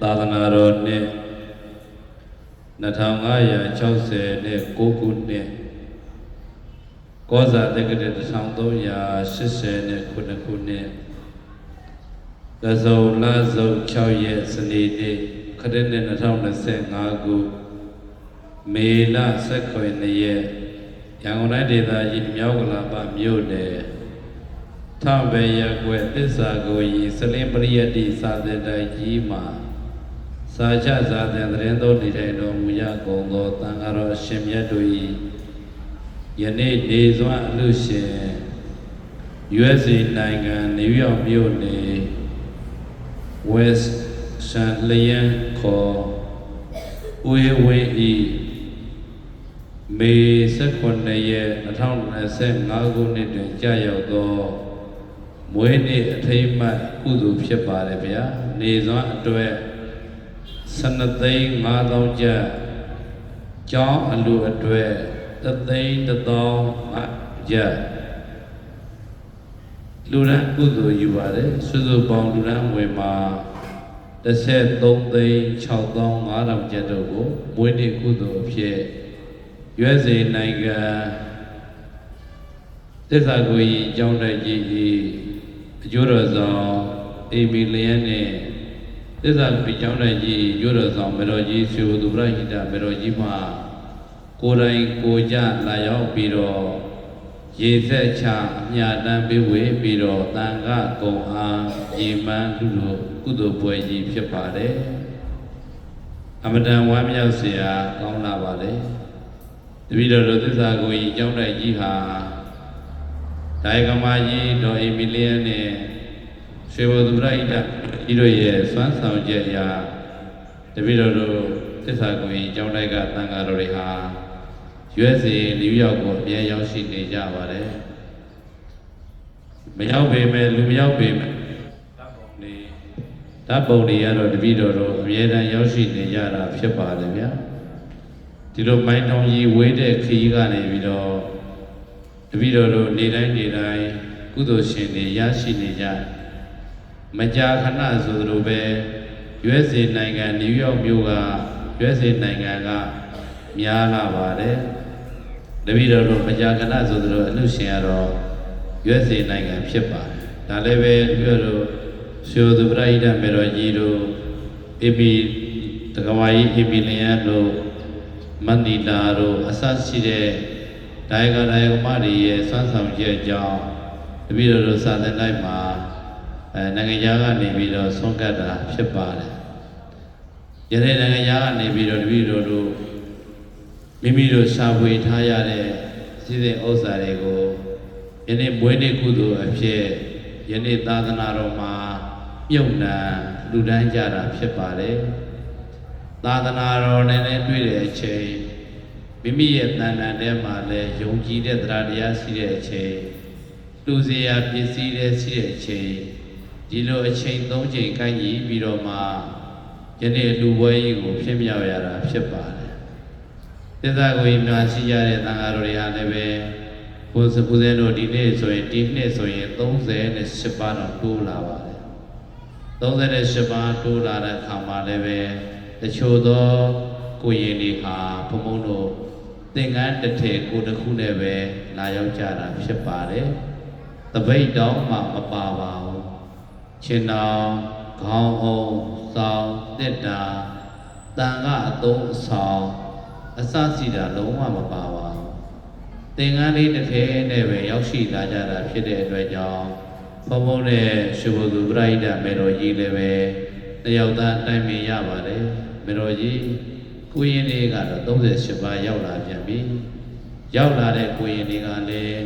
သာသနာတော်နှစ်2560နှစ်9ခုနှစ်ကောဇာတက္ကရာ1380နှစ်ခုနှစ်ခုနှစ်သဇုံလဇုံ6ရက်စနေနေ့ခရစ်နှစ်2025ခုမေလ19ရက်ရန်ကုန်တိုင်းဒေသကြီးမြောက်ကလာပမြို့နယ် ထဘေရကွယ်သစ္စာကိုကြီးစလင်းပရိယတ္တိစာသင်တိုင်ကြီးမှာစာချစာသင်သတင်းတော်နေထိုင်တော်မူရကုန်သောတန်ဃာတော်အရှင်မြတ်တို့၏ယနေ့နေစွမ်းအလူရှင် USA နိုင်ငံနယူးယောက်မြို့နယ် West San Lian ခေါ်ဦးဝင်းဤမေ18ရက်2025ခုနှစ်တွင်ကြာရောက်သော မွေးနေ့အထိမ်းအမှတ်ကုသိုလ်ဖြစ်ပါတယ်ဗျာနေစွမ်းအတွက်စနသိန်း9000ကျပ်ကျောင်းအလူအတွက်တသိန်း1000ကျပ်လူရန်ကုသိုလ်ယူပါတယ်စုစုပေါင်းလူရန်ငွေမှာ13သိန်း6500ကျပ်တို့ကိုမွေးနေ့ကုသိုလ်အဖြစ်ရွေးစေနိုင်ငံသစ္စာကိုကြီးကျောင်းတိုက်ကြီးဤ အကျိုးတော်ဆောင်အေမီလျံနဲ့သစ္စာပိကျောင်းနိုင်ကြီးရိုးတော်ဆောင်မေတော်ကြီးဆွေသူပရဟိတမေတော်ကြီးမှကိုယ်တိုင်ကိုကြလာရောက်ပြီးတော့ရေဆက်ချအမြတမ်းပေးဝေပြီးတော့တန်ခကုံအားရေမန်းလူတို့ကုသိုလ်ပွဲကြီးဖြစ်ပါတယ်အမတန်ဝမ်းမြောက်စရာကောင်းလာပါလေတပည့်တော်တို့သစ္စာကိုကြီးကျောင်းနိုင်ကြီးဟာ ဒိုင်ကမာကြီးဒေါ်အီမီလီယန်နဲ့ရွှေဘုသူရဟိတဤတို့ရဲ့စွမ်းဆောင်ချက်အရာတပည့်တော်တို့သစ္စာကိုရင်ကျောင်းတိုက်ကတန်ဃာတော်တွေဟာ USA နယူးယောက်ကိုအမြဲရောက်ရှိနေကြပါတယ်မရောက်ပေမဲ့လူမရောက်ပေမဲ့ဓာတ်ပုံတွေဓာတ်ပုံတွေကတော့တပည့်တော်တို့အမြဲတမ်းရောက်ရှိနေကြတာဖြစ်ပါတယ်ဗျာဒီလိုမိုင်းတောင်ကြီးဝေးတဲ့ခရီးကနေပြီးတော့ တပည့်တော်တို့နေတိုင်းနေတိုင်းကုသိုလ်ရှင်တွေရရှိနေကြတယ်မကြာခဏဆိုသလိုပဲ USA နိုင်ငံနယူးယောက်မြို့က USA နိုင်ငံကများလာပါတယ်။တပည့်တော်တို့မကြာခဏဆိုသလိုအလူရှင်ကတော့ USA နိုင်ငံဖြစ်ပါတယ်။ဒါလည်းပဲတပည့်တော်တို့ရှိုးသူပရိဒတ်မေတော်ကြီးတို့ AP တကဝါကြီး AP လျန်တို့မန္တိလာတို့အစရှိတဲ့ ဒိုင်ကဒိုင်ကမတွေရဲ့စွမ်းဆောင်ချက်ကြောင့်တပည့်တော်တို့စာသင်တိုင်းမှာအဲနိုင်ငံခြားကနေပြီးတော့ဆုံးကတ်တာဖြစ်ပါတယ်။ယနေ့နိုင်ငံခြားကနေပြီးတော့တပည့်တော်တို့မိမိတို့ရှာဖွေထားရတဲ့စီစဉ်ဥစ္စာတွေကိုယနေ့မွေးနေ့ကုသိုလ်အဖြစ်ယနေ့သာသနာတော်မှာပြုတ်နှံလူဒန်းကြတာဖြစ်ပါတယ်။သာသနာတော်နဲ့လည်းတွေ့တဲ့အချိန် မိမိရဲ့တဏ္ဍာထဲမှာလည်းယုံကြည်တဲ့တရားတရားရှိတဲ့အချိန်လူစရာပစ္စည်းတွေရှိတဲ့အချိန်ဒီလိုအချိန်၃ချိန်ကိုင်းကြီးပြီးတော့မှယနေ့လူပွဲကြီးကိုဖြစ်မြောက်ရတာဖြစ်ပါတယ်။သစ္စာကိုရင်များရှိရတဲ့သံဃာတော်တွေဟာလည်းပဲဘုဇပူဇေတို့ဒီနေ့ဆိုရင်ဒီနှစ်ဆိုရင်38ပါးတော့တိုးလာပါတယ်။38ပါးတိုးလာတဲ့အခါမှာလည်းပဲတချို့သောကိုရင်တွေဟာဘုံဘုံတို့ သင်္ကန်းတစ်ထည်ကိုတစ်ခုနဲ့ပဲလာရောက်ကြတာဖြစ်ပါတယ်။တပိတ်တောင်းမှမပါပါဘူး။ခြေနောင်ခေါင်းအောင်စောင်းတက်တာတန်ကအသုံးအဆောင်အစစီတာလုံးဝမပါပါဘူးသင်္ကန်းလေးတစ်ခဲနဲ့ပဲရောက်ရှိလာကြတာဖြစ်တဲ့အတွက်ကြောင့်ဘုံဘုံနဲ့ရှုဘသူပရိဒတ်မေတော်ကြီးလည်းပဲတယောက်သားတိုင်ပင်ရပါတယ်မေတော်ကြီး ကိုရင်လေးကတော့38ပါးရောက်လာပြန်ပြီရောက်လာတဲ့ကိုရင်လေးကလည်း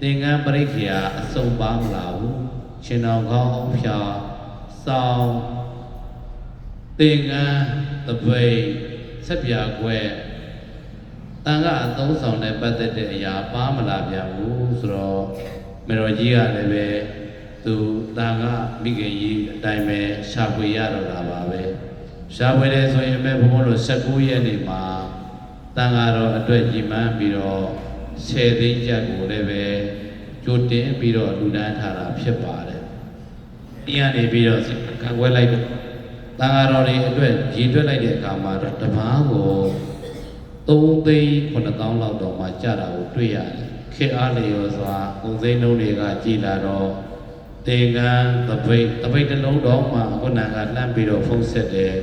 သင်္ကန်းပရိက္ခရာအစုံပါမလာဘူးရှင်တော်ကောင်းအောင်ဖြာစောင်းသင်္ကန်းတပိတ်ဆက်ပြခွဲတန်ကအသုံးဆောင်တဲ့ပတ်သက်တဲ့အရာပါမလာပြန်ဘူးဆိုတော့မေတော်ကြီးကလည်းပဲသူတန်ကမိခင်ကြီးအတိုင်းပဲရှာဖွေရတော့တာပါပဲ ရှာဖွေတယ်ဆိုရင်ပဲဘုံဘုံတို့19ရက်နေမှာတန်ဃာတော်အတွက်ကြည်မှန်းပြီးတော့10သိန်းကျပ်ကိုလည်းပဲကြိုတင်ပြီးတော့လူဒန်းထားတာဖြစ်ပါတယ်။ဒီကနေပြီးတော့ခံခွဲလိုက်တော့တန်ဃာတော်တွေအတွက်ရည်တွက်လိုက်တဲ့အခါမှာတော့တပားကို3သိန်း9000လောက်တော့မှကြတာကိုတွေ့ရတယ်ခေတ်အားလျော်စွာကုန်စိမ်းနှုန်းတွေကကြည်လာတော့တေကံတပိတ်တပိတ်တစ်လုံးတော့မှခုနကလှမ်းပြီးတော့ဖုံးဆက်တယ်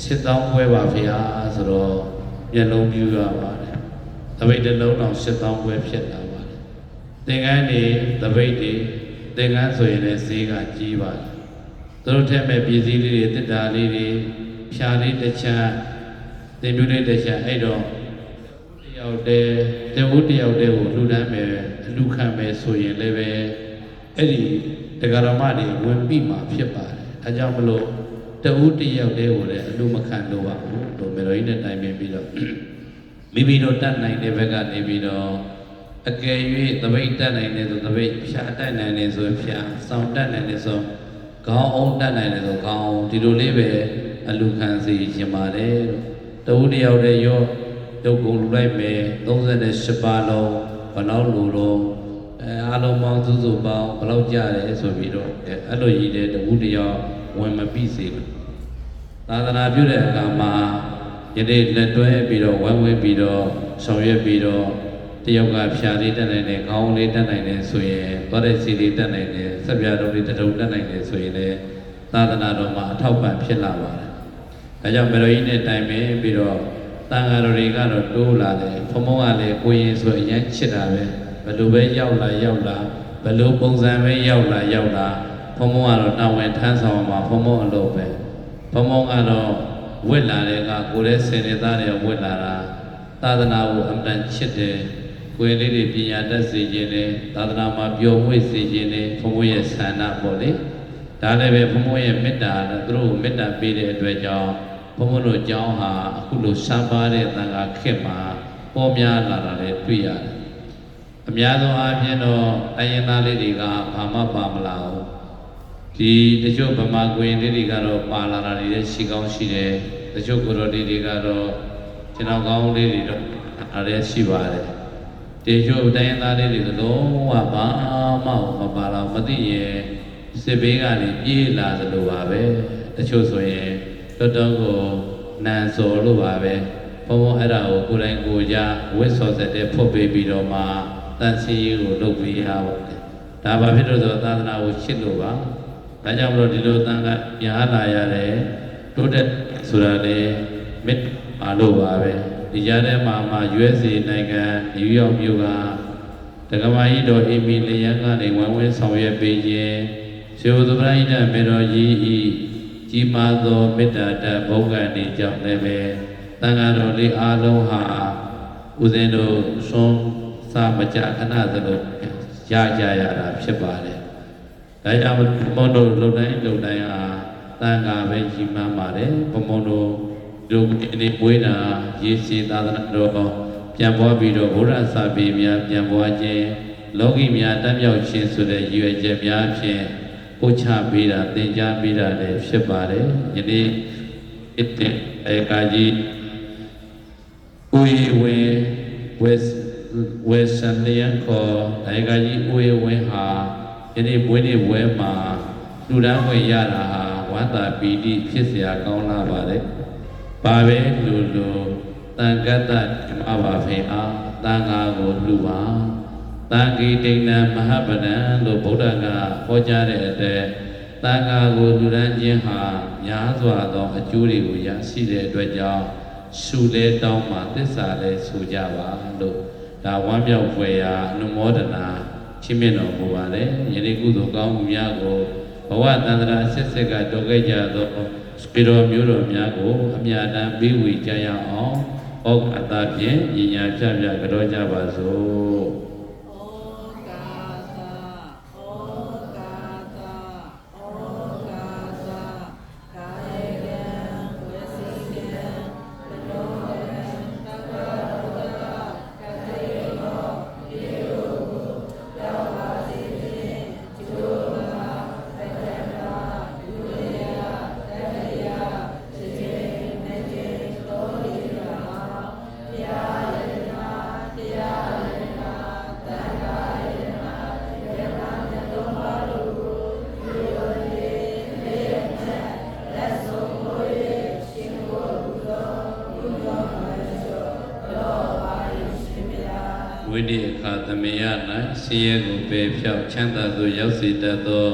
စစ်တောင်းပွဲပါဗျာဆိုတော့မျက်လုံးပြူရပါတယ်တပိတ်တစ်လုံးတော့စစ်တောင်းပွဲဖြစ်လာပါတယ်သင်္ကန်းတွေတပိတ်တွေသင်္ကန်းဆိုရင်လည်းဈေးကကြီးပါတယ်သူတို့ထက်မဲ့ပြည်စည်းလေးတွေတစ်တာလေးတွေဖြာလေးတစ်ချမ်းသင်ပြူလေးတစ်ချမ်းအဲ့တော့တယောက်တည်းတဝုတယောက်တည်းကိုလှူဒန်းမယ်အလှခံမယ်ဆိုရင်လည်းပဲအဲ့ဒီတရားဓမ္မတွေဝင်ပြီးမှဖြစ်ပါတယ်အဲကြောင့်မလို့ တဝုတယောက်တည်းကိုလည်းအလှမခံလို့ပါဘူးတို့မေတော်ကြီးနဲ့တိုင်ပင်ပြီးတော့မိမိတို့တတ်နိုင်တဲ့ဘက်ကနေပြီးတော့အကယ်၍သပိတ်တတ်နိုင်တယ်ဆိုသပိတ်ဖြာတတ်နိုင်တယ်ဆိုဖြာစောင့်တတ်နိုင်တယ်ဆိုခေါင်းအောင်တတ်နိုင်တယ်ဆိုခေါင်းအောင်ဒီလိုလေးပဲအလူခံစီရှင်ပါတယ်လို့တဝုတယောက်တည်းရောရုပ်ကုန်လူလိုက်မယ်38ပါးလုံးဘယ်လောက်လူတော့အဲအလုံးပေါင်းစုစုပေါင်းဘယ်လောက်ကြတယ်ဆိုပြီးတော့အဲအဲ့လိုရည်တဲ့တဝုတယောက် ဝင်မပြီးစေဘူးသာသနာပြုတဲ့အခါမှာယနေ့လက်တွဲပြီးတော့ဝမ်းဝဲပြီးတော့ဆောင်ရွက်ပြီးတော့တယောက်ကဖြာလေးတက်နိုင်တယ်ခေါင်းလေးတက်နိုင်တယ်ဆိုရင်သွားတဲ့စီလေးတက်နိုင်တယ်ဆက်ပြတော်လေးတစ်ထုံတက်နိုင်တယ်ဆိုရင်လည်းသာသနာတော်မှာအထောက်ပံ့ဖြစ်လာပါတယ်ဒါကြောင့်မေတော်ကြီးနဲ့တိုင်ပင်ပြီးတော့တန်ဃာတော်တွေကတော့တိုးလာတယ်ဘုံဘုံကလည်းကိုရင်ဆိုအရင်ချစ်တာပဲဘယ်လိုပဲရောက်လာရောက်လာဘယ်လိုပုံစံပဲရောက်လာရောက်လာ ဘုံဘုံကတော့တာဝန်ထမ်းဆောင်မှာဘုံဘုံအလုပ်ပဲဘုံဘုံကတော့ဝစ်လာတဲ့ကကိုယ်ရဲ့စင်နေတဲ့တွေဝစ်လာတာသာသနာကိုအမှန်ချစ်တယ်ကိုယ်လေးတွေပညာတတ်စေခြင်းနဲ့သာသနာမှာပျော်မွေ့စေခြင်းနဲ့ဘုံဘုံရဲ့ဆန္ဒပေါ့လေဒါလည်းပဲဘုံဘုံရဲ့မေတ္တာနဲ့သူတို့ကိုမေတ္တာပေးတဲ့အတွက်ကြောင့်ဘုံဘုံတို့အကြောင်းဟာအခုလိုစံပါတဲ့တန်ခါခက်မှာပေါ်များလာတာလည်းတွေ့ရတယ်။အများဆုံးအားဖြင့်တော့အရင်သားလေးတွေကဘာမှပါမလာဘူး။ ဒီတချို့ဗမာကွင်လေးတွေကတော့ပါလာတာတွေလည်းရှိကောင်းရှိတယ်။တချို့ကိုယ်တော်လေးတွေကတော့ကျွန်တော်ကောင်းလေးတွေတော့အားလည်းရှိပါတယ်။တချို့တိုင်းရင်းသားလေးတွေသလုံးဝဘာမှမပါလာမသိရင်စစ်ဘေးကနေပြေးလာသလိုပါပဲ။တချို့ဆိုရင်တော်တော်ကိုနန်စော်လို့ပါပဲဘုံဘုံအဲ့ဒါကိုကိုယ်တိုင်ကိုယ်ကြဝစ်စော်ဆက်တဲ့ဖုတ်ပေးပြီးတော့မှတန်စီရေးကိုလုပ်ပေးရပါတယ်ဒါဘာဖြစ်လို့လဲဆိုတော့သာသနာကိုချစ်လို့ပါ ဒါကြောင့်မလို့ဒီလိုတန်ခါညာလာရတယ်တိုးတက်ဆိုတာလေမေတ္တာလို့ပါပဲဒီကြားထဲမှာမှ USA နိုင်ငံနယူးယောက်မြို့ကတက္ကမကြီးတော်အီမီလီယန်ကနေဝမ်ဝင်းဆောင်ရွက်ပေးခြင်းဇေဝသပရိဒမေတော်ကြီးဤကြီးမားသောမေတ္တာတဘုံကနေကြောင့်လည်းပဲတန်ဃာတော်လေးအားလုံးဟာဦးဇင်းတို့ဆုံးစာမကြခဏသလိုရကြရတာဖြစ်ပါတယ်။ ဒါကြောင့်ဘုံတို့လုံတိုင်းလုံတိုင်းဟာတန်ဃာပဲကြီးမားပါတယ်။ဘုံဘုံတို့ဒုအနေပွေးတာရေစီသာသနာတော်ပြန်ပွားပြီးတော့ဘုရားစာပေများပြန်ပွားခြင်းလောကီများတတ်မြောက်ခြင်းဆိုတဲ့ရည်ရွယ်ချက်များဖြင့်ပို့ချပေးတာသင်ကြားပေးတာလည်းဖြစ်ပါတယ်ယနေ့အစ်တဲ့အေကာကြီးဦးရီဝင်းဝက်ဝက်ဆန်လျန်ခေါ်အေကာကြီးဦးရီဝင်းဟာ ယနေ့ဘွေးနေ့ဝဲမှာလူတန်းဝင်ရတာဟာဝမ်းသာပီတိဖြစ်เสียကောင်းလာပါတယ်ဘာပဲလူလူတန်ကတ္တဓမ္မပါဖေအားတန်ဃာကိုလူပါ တန်ခိတိဏမဟာပဒံလို့ဗုဒ္ဓကဟောကြားတဲ့အတွက်တန်ခါကိုလူရန်ချင်းဟာများစွာသောအကျိုးတွေကိုရရှိတဲ့အတွက်ကြောင့်ရှုလဲတောင်းမှသစ္စာလဲဆိုကြပါလို့ဒါဝမ်းမြောက်ဖွယ်ရာအနုမောဒနာ ချီးမြှင့်တော်မူပါတယ်ယနေ့ကုသိုလ်ကောင်းမှုများကိုဘဝတန္တရာဆက်ဆက်ကတော်ခဲ့ကြသောစပိတော်မျိုးတော်များကိုအမြတ်တမ်းပေးဝေကြရအောင်ဩကာသဖြင့်ညီညာပြပြကြောကြပါစို့ င်းရဲကိုပယ်ဖြောက်ချမ်းသာသို့ရောက်စေတတ်သော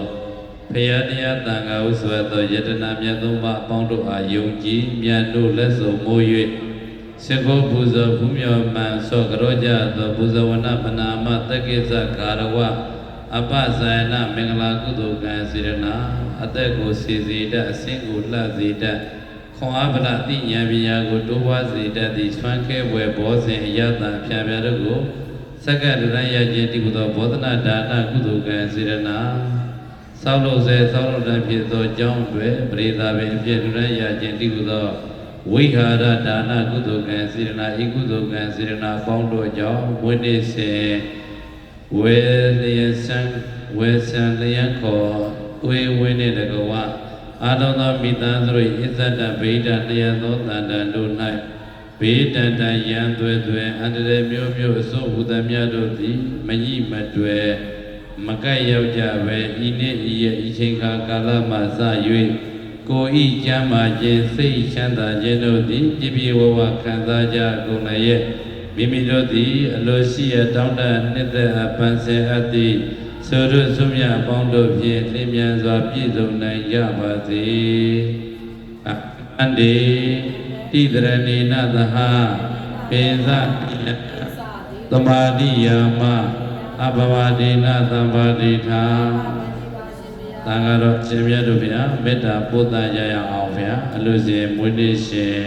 ဖရာတရားတန်ခါဥစွာသောယတနာမြတ်သုံးပါးအပေါင်းတို့အားယုံကြည်မြတ်တို့လက်စုံမိုး၍စေကိုပူဇော်ဘုမြော်မှန်သောကရောကြသောပူဇော်ဝနပနာမတက္ကိစ္စခါရဝအပဇာယနာမင်္ဂလာကုသိုလ်ကံစေရနာအသက်ကိုစီစီတတ်အစင်းကိုလှစေတတ်ခွန်အားဗလတိဉာဏ်ပညာကိုတိုးပွားစေတတ်သည့်ဆွမ်းခဲဝယ်ဘောဇင်အယတံဖြာပြတို့ကို စက္ကလူရန်ရခြင်းတိကုသောဘောဓနာဒါနကုသိုလ်ကံစေရနာသောက်လို့စေသောက်လို့တန်ဖြစ်သောအကြောင်းတွေပရိသာပင်အဖြစ်လူရန်ရခြင်းတိကုသောဝိဟာရဒါနကုသိုလ်ကံစေရနာဤကုသိုလ်ကံစေရနာပေါင်းတို့ကြောင့်ဝိနည်းစေဝေလျက်ဆံဝေဆံလျက်ခေါ်ဝေဝိနည်းတကဝအာတောသောမိသားစု၏အစ္ဆဒဗိဒတရားသောတန်တန်တို့၌ ဘေးတန်တန်ရန်သွဲသွဲအန္တရာယ်မျိုးမျိုးအစိုးဟူသမျှတို့သည်မကြီးမတွယ်မကတ်ရောက်ကြပဲဤနေ့ဤရဲ့ဤချိန်ခါကာလမှစ၍ကိုဤကျမ်းမာခြင်းစိတ်ချမ်းသာခြင်းတို့သည်ပြည့်ပြည့်ဝဝခံစားကြကုန်လည်းရဲ့မိမိတို့သည်အလိုရှိရတောင်းတနှစ်သက်အပန်းဆဲအပ်သည့်ဆိုရဆုမြအပေါင်းတို့ဖြင့်လင်းမြန်စွာပြည့်စုံနိုင်ကြပါစေအန္တေ တိတရဏေနသဟပေဇသမာတိယာမအဘဝဒေနသံပါတိထာသံဃာတော်ရှင်မြတ်တို့ဗျာမေတ္တာပို့သကြရအောင်ဗျာအလိုစဉ်မွေးနေ့ရှင်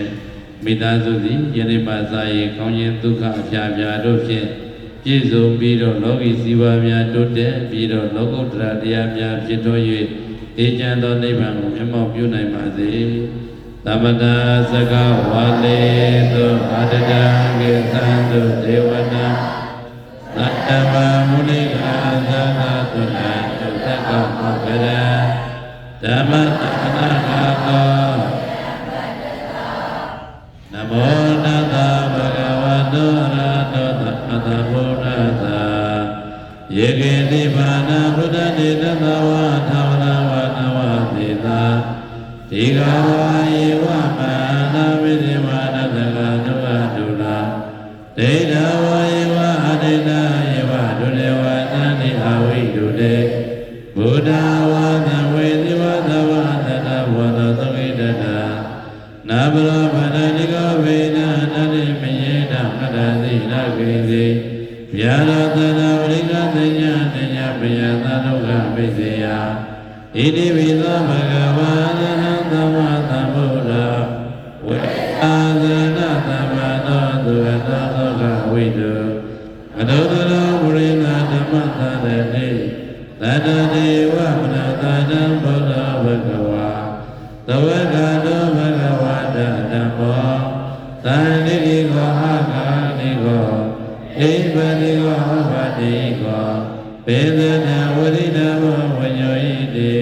မိသားစုသည်ယနေ့မှသာရေကောင်းခြင်းဒုက္ခအဖျားဖျားတို့ဖြင့်ပြည့်စုံပြီးတော့လောကီစည်းဝါးများတိုးတက်ပြီးတော့လောကုတ္တရာတရားများဖြစ်တော်၍အေးချမ်းသောနိဗ္ဗာန်ကိုမျက်မှောက်ပြုနိုင်ပါစေ သမတာစကဝါလေသုအာတတံကေသံတုဒေဝနာသတ္တမမုနိကာသနာတုဏတုတက္ကမောကရဓမ္မတနာကာ စေယဣတိပိသောဘဂဝါသဟံသမ္မာသမ္ဗုဒ္ဓဝေအာဇနသမ္မာသောသူရသောဒုက္ခဝိတုအတုတရောဝိရိသဓမ္မသရတိသတ္တတေဝမနတတံဘုဒ္ဓဘဂဝါသဝကတောဘဂဝါတဓမ္မောသန္တိတိကောအာဂာတိကောဣပတိကောဟောပတိကော ပေသနာဝရိဒမောဝညောဣတိ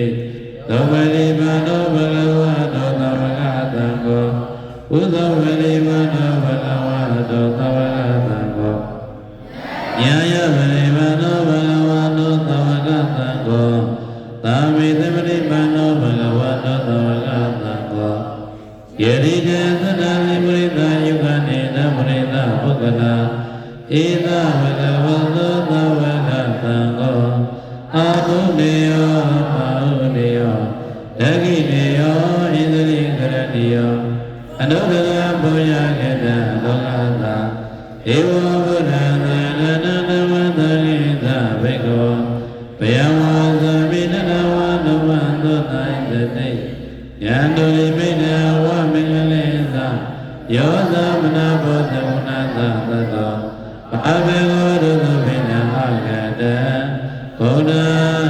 သောမလိမနောဘဂဝါတောသမဂတံကောဥသောမလိမနောဘဂဝါတောသမဂတံကောညာယမလိမနောဘဂဝါတောသမဂတံကောသာမေသမလိမနောဘဂဝါတောသမဂတံကောယတိတေသဒ္ဓာမိမရိတယုဂနေနမရိတပုဂ္ဂလာ အာဟုနေယောအာဟုနေယောဒဂိနေယောဣန္ဒြိကရတိယောအနုဒရဘောယကေတလောကသာဧဝဗုဒ္ဓံသာနန္တမသရိသဘေကောဘယဝါသမိနနဝနဝန္တောတိုင်တတိယန္တုရိမိနဝမင်္ဂလေသာယောသမနာဘောဓဝနာသသတောဘာဘေကောဒုသဖိနအဂတံ ဘုဒ္ဓ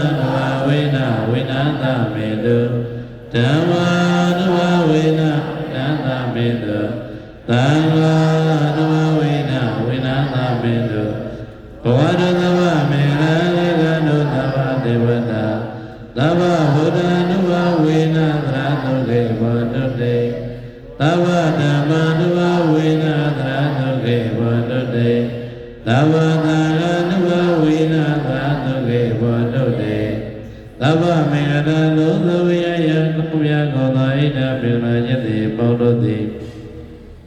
နဝဝိနဝိနသမေတုဓမ္မာနဝဝိနနန္တမေတုသံဃာနဝဝိနဝိနသမေတုဘဝရသဝမေရလေကနုသဝဒေဝတာသဗ္ဗဗုဒ္ဓနုဝဝိနသရတုခေဘောတုတေသဗ္ဗဓမ္မာနုဝဝိနသရတုခေဘောတုတေသဗ္ဗသာရနုဝဝိနသရတု ခေဘောတုတေသဗ္ဗမေရတလုံးသဝေယယကုမြတ်ကောသောဣဒ္ဓပေရယတိပေါတို့သည်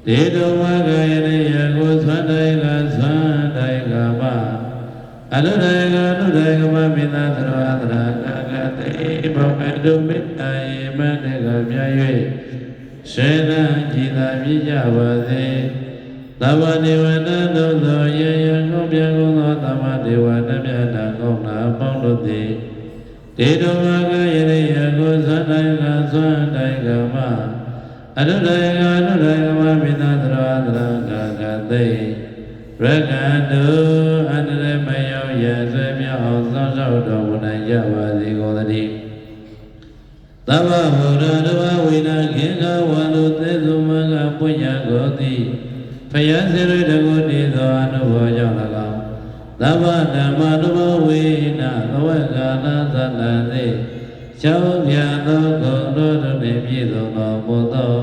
ဒေတုဝကယရေယကိုသန္တိုင်ကသန္တိုင်ကမအနုဒယကအနုဒယကမမိနာသရဝသရကကတိဘဝတုမေတ္တာယေမတေကမြတ်၍ရှေနကြည်သာမြည်ကြပါစေ သဗ္ဗဒေဝနာတို့သောယေယံကုန်ပြကုန်သောသမ္မာဒေဝနာမြတ်နာကောင်းနာပေါင်းတို့သည်ဒေတုဝကယရေယကိုသန္တိုင်ကသန္တိုင်ကမအနုဒယကအနုဒယကမမိနာသရဝသရကကတိရကတုအန္တရမယောရဆွေမြောက်အောင်စောင့်ရှောက်တော်မူနိုင်ကြပါစေကုန်သတည်းသဗ္ဗဗုဒ္ဓတဝဝိနာခေကဝန္တုသေသုမကပုညကိုတိ ဖယစေရတကုတိသောအနုဘောကြောင့်၎င်းသဗ္ဗဓမ္မတဘဝိနာသဝကာလသတ္တသေရှောင်းပြသောဂုဏ်တို့နှင့်ပြည့်စုံသောဘုသော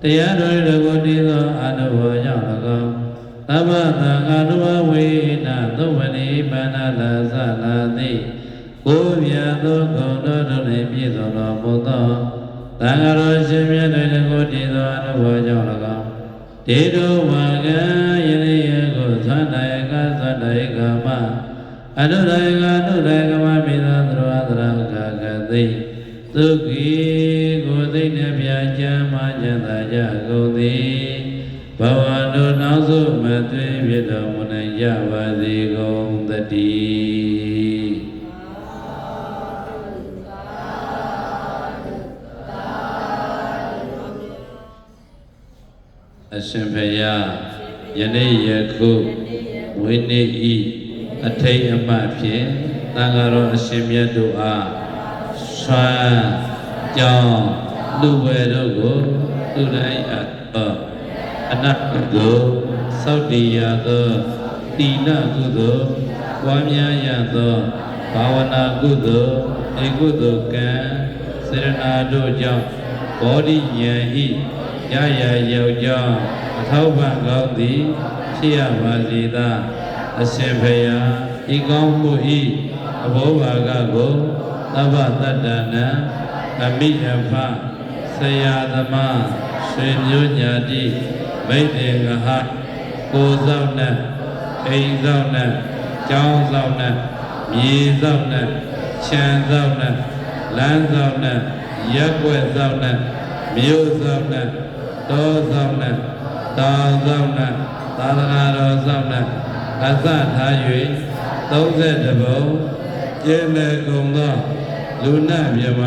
တရားတော်တကုတိသောအနုဘောကြောင့်၎င်းသဗ္ဗသံဃာတဘဝိနာသုဝနိပါဏလာသလာတိကိုယ်ပြသောဂုဏ်တို့နှင့်ပြည့်စုံသောဘုသောသံဃာတော်ရှင်မြတ်တို့တကုတိသောအနုဘောကြောင့်၎င်း ဒေတုဝါကယရေယကိုသန္တယကသန္တယကမအနုရယကအနုရယကမမိသာသရဝသရကကသိသုခိကိုသိနေပြချမ်းမှကျန်သာကြကုန်သည်ဘဝတို့နောက်ဆုံးမသွေးဖြစ်တော်မူနိုင်ကြပါစေကုန်သတည်း ရှင်ဖယားယနေ့ယခုဝိနည်းဤအထိတ်အမှတ်ဖြင့်သံဃာတော်အရှင်မြတ်တို့အားဆွမ်းကြောင်းလူဝယ်တို့ကိုသူတိုင်းအပ်အနတ်ကုသိုလ်သောက်တည်ရသောတိဏကုသိုလ်ပွားများရသောဘာဝနာကုသိုလ်ဧကုသိုလ်ကံစေရနာတို့ကြောင့်ဘောဓိဉာဏ်ဤရရရောက်ကြောင်း အထောက်ပံ့ကောင်းသည်ဖြစ်ရပါစေသာအရှင်ဖယားဤကောင်းမှုဤအဘောဘာကကိုသဗ္ဗတတ္တနာအမိအဖဆရာသမားဆွေမျိုးညာတိမိတ်တေငဟကိုဆောင်နဲ့အိမ်ဆောင်နဲ့ကျောင်းဆောင်နဲ့မြေဆောင်နဲ့ခြံဆောင်နဲ့လမ်းဆောင်နဲ့ရက်ွက်ဆောင်နဲ့မြို့ဆောင်နဲ့တောဆောင်နဲ့ တောင်ဆောင်နဲ့သာသနာတော်ဆောင်နဲ့အစထား၍32ဘုံကျင်းလေကုန်သောလူနာမြမ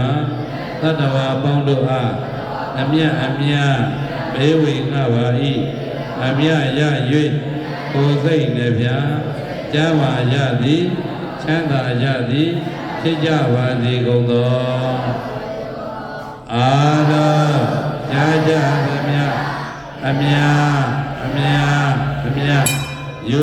သတ္တဝါပေါင်းတို့အားအမြတ်အမြတ်ဘေးဝေငှပါ၏အမြတ်ရ၍ကိုယ်စိတ်နှပြကျမ်းမာရသည်ချမ်းသာရသည်ဖြစ်ကြပါစေကုန်သောအာရောကြာကြသမျှ အမြတ်အမြတ်အမြတ်ယူ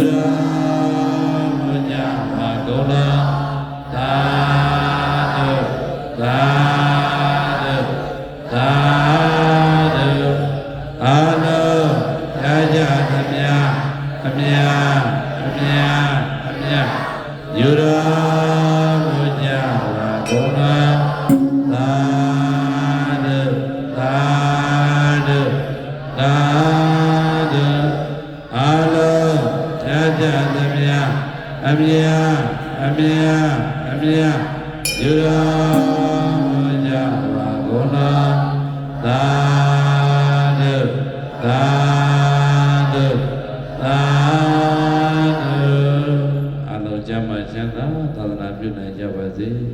နို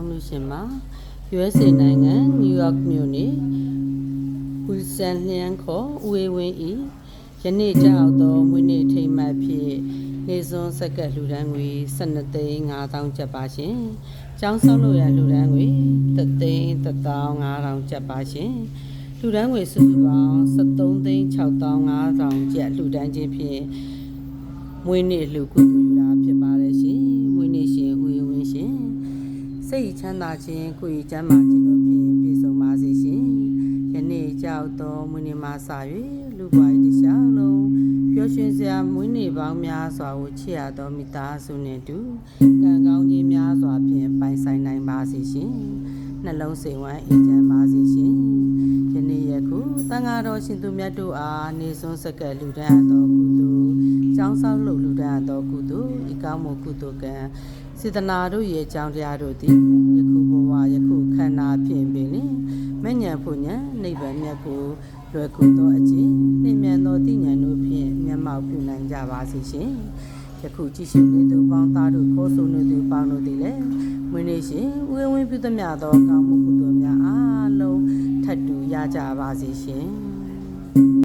ရှင်ကြောင်းလူရှင်မှာ USA နိုင်ငံနယူးယောက်မြို့နေဝီဆန်လျန်ခေါ်ဦးဝေးဝင်းဤယနေ့ကြောက်သောမွေးနေ့ထိမ်းမှတ်ဖြင့်နေစွန်းဆက်ကလူဒန်းငွေ12သိန်း5000ကျပ်ပါရှင်။ကျောင်းဆောက်လို့ရလူဒန်းငွေ3သိန်း15000ကျပ်ပါရှင်။လူဒန်းငွေစုစုပေါင်း73သိန်း6500ကျပ်လူဒန်းခြင်းဖြင့်မွေးနေ့လူကုသိုလ်ယူတာဖြစ်ပါတယ်ရှင်။ စိတ်ချမ်းသာခြင်းကိုယ်ရည်ချမ်းသာခြင်းတို့ဖြင့်ပြည့်စုံပါစေရှင်။ယနေ့ကြောက်သောမွေးနေ့မှာစ၍လူပွား၏တစ်လျှောက်လုံးပျော်ရွှင်စရာမွေးနေ့ပေါင်းများစွာကိုချစ်ရသောမိသားစုနှင့်အတူကံကောင်းခြင်းများစွာဖြင့်ပိုင်ဆိုင်နိုင်ပါစေရှင်။နှလုံးစိမ်ဝမ်းအေးချမ်းပါစေရှင်။ယနေ့ယခုသံဃာတော်ရှင်သူမြတ်တို့အားနေစွန်းစကဲလူဒန်းသောကုသိုလ်ကျောင်းဆောင်လုပ်လူဒန်းသောကုသိုလ်ဤကောင်းမှုကုသိုလ်ကံ စေတနာတို့ရဲ့အကြောင်းတရားတို့သည်ယခုဘဝယခုခန္ဓာဖြင့်ပင်လင်မဉ္ဇဉ်ဖို့ဉဏ်နိဗ္ဗာန်မြတ်ကိုလွယ်ကူသောအခြင်းနှင့်မြန်သောတိညာဉ်တို့ဖြင့်မျက်မှောက်ပြုနိုင်ကြပါစေရှင်ယခုကြည့်ရှုနေသူပေါင်းသားတို့ခေါ်ဆိုနေသူပေါင်းတို့သည်လည်းမွေးနေ့ရှင်ဥယျာဉ်ဝင်ပြုသမျှသောကောင်းမှုကုသိုလ်များအားလုံးထပ်တူရကြပါစေရှင်